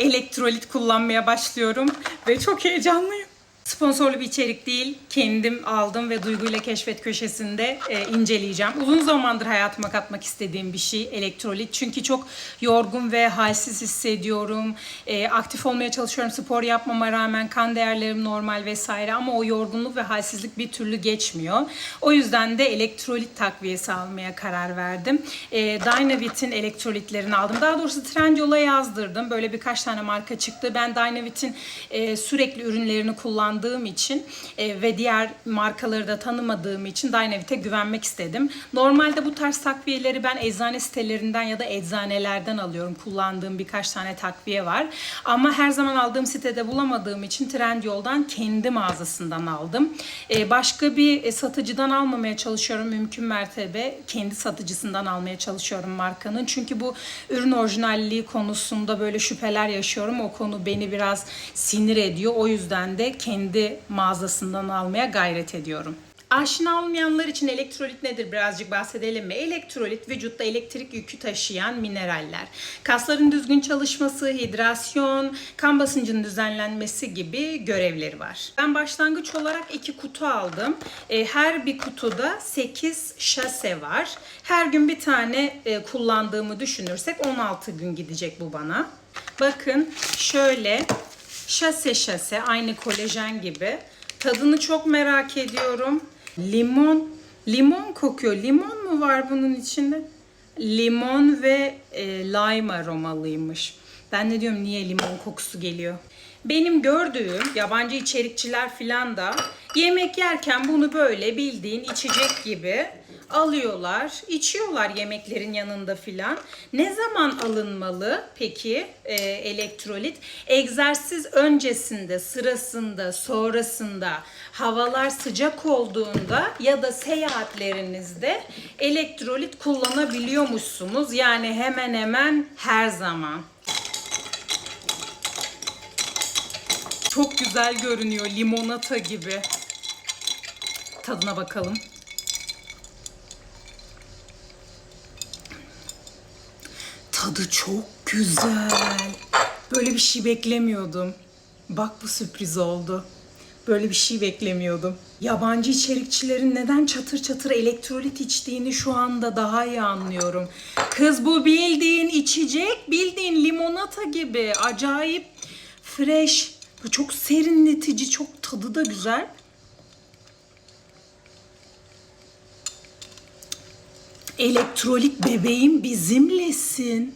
elektrolit kullanmaya başlıyorum ve çok heyecanlıyım. Sponsorlu bir içerik değil. Kendim aldım ve Duygu ile Keşfet köşesinde e, inceleyeceğim. Uzun zamandır hayatıma katmak istediğim bir şey elektrolit. Çünkü çok yorgun ve halsiz hissediyorum. E, aktif olmaya çalışıyorum spor yapmama rağmen kan değerlerim normal vesaire ama o yorgunluk ve halsizlik bir türlü geçmiyor. O yüzden de elektrolit takviyesi almaya karar verdim. E, Dynavit'in elektrolitlerini aldım. Daha doğrusu Trendyol'a yazdırdım. Böyle birkaç tane marka çıktı. Ben Dynavit'in e, sürekli ürünlerini kullandığım için e, ve diğer markaları da tanımadığım için Dynavit'e güvenmek istedim. Normalde bu tarz takviyeleri ben eczane sitelerinden ya da eczanelerden alıyorum. Kullandığım birkaç tane takviye var. Ama her zaman aldığım sitede bulamadığım için Trendyol'dan kendi mağazasından aldım. E, başka bir e, satıcıdan almamaya çalışıyorum mümkün mertebe. Kendi satıcısından almaya çalışıyorum markanın. Çünkü bu ürün orijinalliği konusunda böyle şüpheler yaşıyorum. O konu beni biraz sinir ediyor. O yüzden de kendi mağazasından almaya gayret ediyorum. Aşina olmayanlar için elektrolit nedir birazcık bahsedelim mi? Elektrolit vücutta elektrik yükü taşıyan mineraller. Kasların düzgün çalışması, hidrasyon, kan basıncının düzenlenmesi gibi görevleri var. Ben başlangıç olarak iki kutu aldım. E, Her bir kutuda 8 şase var. Her gün bir tane e, kullandığımı düşünürsek 16 gün gidecek bu bana. Bakın şöyle şase şase aynı kolajen gibi. Tadını çok merak ediyorum. Limon, limon kokuyor. Limon mu var bunun içinde? Limon ve e, lime aromalıymış. Ben ne diyorum niye limon kokusu geliyor? Benim gördüğüm yabancı içerikçiler filan da yemek yerken bunu böyle bildiğin içecek gibi alıyorlar, içiyorlar yemeklerin yanında filan. Ne zaman alınmalı peki e, elektrolit? Egzersiz öncesinde, sırasında, sonrasında, havalar sıcak olduğunda ya da seyahatlerinizde elektrolit kullanabiliyormuşsunuz. Yani hemen hemen her zaman. Çok güzel görünüyor limonata gibi. Tadına bakalım. Tadı çok güzel. Böyle bir şey beklemiyordum. Bak bu sürpriz oldu. Böyle bir şey beklemiyordum. Yabancı içerikçilerin neden çatır çatır elektrolit içtiğini şu anda daha iyi anlıyorum. Kız bu bildiğin içecek, bildiğin limonata gibi. Acayip fresh. Bu çok serinletici, çok tadı da güzel. Elektrolit bebeğim bizimlesin.